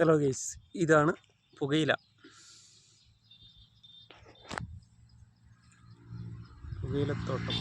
Hello guys ഇതാണ് പുകയില. പുകയിലത്തോട്ടം.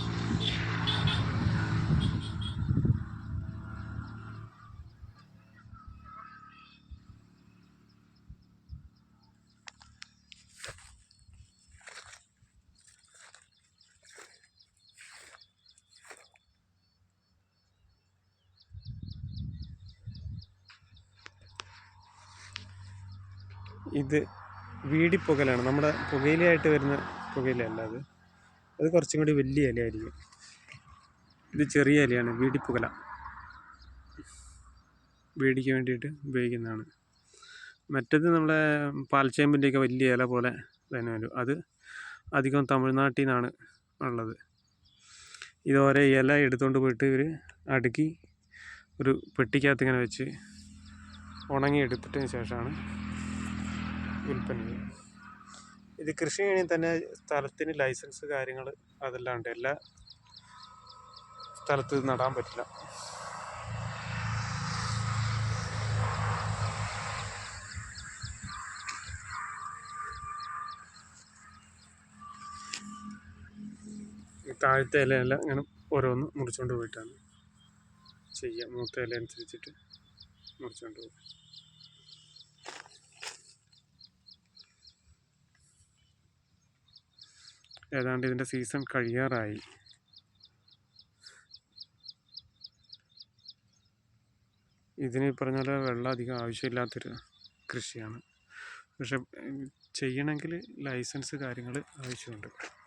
ഇത് വീടിപ്പുകലാണ്. നമ്മുടെ പുകയിലയായിട്ട് വരുന്ന പുകയിലയല്ല അത്. അത് കുറച്ചും കൂടി വലിയ ഇലയായിരിക്കും. ഇത് ചെറിയ ഇലയാണ് വീടിപ്പുകല. വീടിക്ക് വേണ്ടിയിട്ട് ഉപയോഗിക്കുന്നതാണ്. മറ്റത് നമ്മുടെ പാൽച്ചേമ്പിന്റെയൊക്കെ വലിയ ഇല പോലെ തന്നെ വരും. അത് അധികം തമിഴ്നാട്ടിൽ നിന്നാണ് ഉള്ളത്. ഇത് ഇല എടുത്തുകൊണ്ട് പോയിട്ട് ഇവർ അടുക്കി ഒരു പെട്ടിക്കകത്ത് ഇങ്ങനെ വെച്ച് ഉണങ്ങി എടുത്തിട്ടതിന് ശേഷമാണ് വിൽപ്പന ചെയ്യും ഇത് കൃഷി കഴിഞ്ഞാൽ തന്നെ സ്ഥലത്തിന് ലൈസൻസ് കാര്യങ്ങൾ അതെല്ലാം ഉണ്ട്. എല്ലാ സ്ഥലത്ത് നടാൻ പറ്റില്ല. താഴത്തെ ഇലയെല്ലാം ഇങ്ങനെ ഓരോന്ന് മുറിച്ചുകൊണ്ട് പോയിട്ടാണ്. ചെയ്യുക മൂത്ത ഇല അനുസരിച്ചിട്ട് മുറിച്ചുകൊണ്ട് പോകും. ഏതാണ്ട് ഇതിന്റെ സീസൺ കഴിയാറായി. ഇതിന് പറഞ്ഞ പോലെ വെള്ളം അധികം ആവശ്യമില്ലാത്തൊരു കൃഷിയാണ്. പക്ഷെ ചെയ്യണമെങ്കിൽ ലൈസൻസ് കാര്യങ്ങൾ ആവശ്യമുണ്ട്.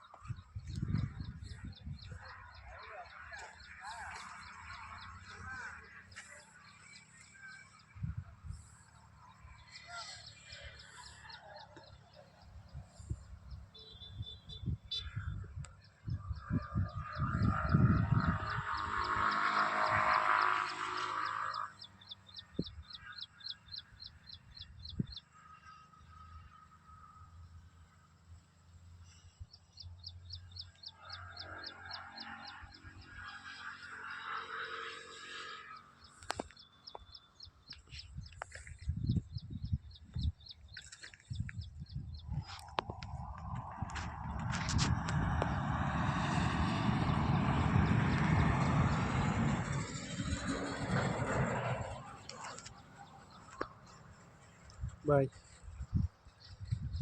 Bye.